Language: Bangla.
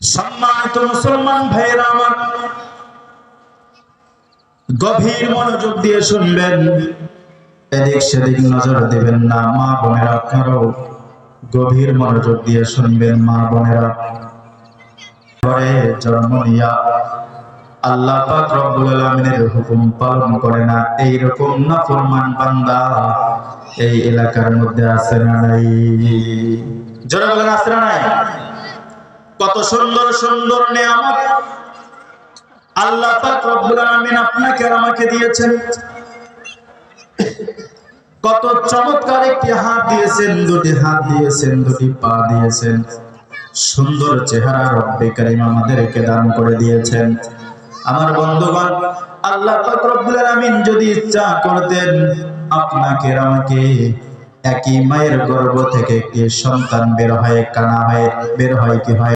সম্মানিত মুসলমান ভাইয়েরা আমার গভীর মনোযোগ দিয়ে শুনবেন। এদিক সেদিক নজর দেবেন না। মা বোনেরা, আপনারাও গভীর মনোযোগ দিয়ে শুনবেন, মা বোনেরা। জন্ম নিয়া আল্লাহ হুকুম পালন করে না। এই রকম নাফরমান বান্দা এই এলাকার মধ্যে আছে না নাই? জোরে বলেন না নাই? কত সুন্দর সুন্দর নিয়ামত। আল্লাহ পাক রব্বুল আলামিন আপনাকে আর আমাকে দিয়েছেন। কত চমৎকার একটি হাত দিয়েছেন, দুটি হাত দিয়েছেন, দুটি পা দিয়েছেন। সুন্দর চেহারা রব্বে কারিম আমাদেরকে দান করে দিয়েছেন। আমার বন্ধুগণ, আল্লাহ পাক রব্বুল আলামিন যদি ইচ্ছা করতেন, আপনাকে আমাকে একই মায়ের গর্ভ থেকে একটি সন্তান বের হয়, কানা হয়, বের হয় কি হয়?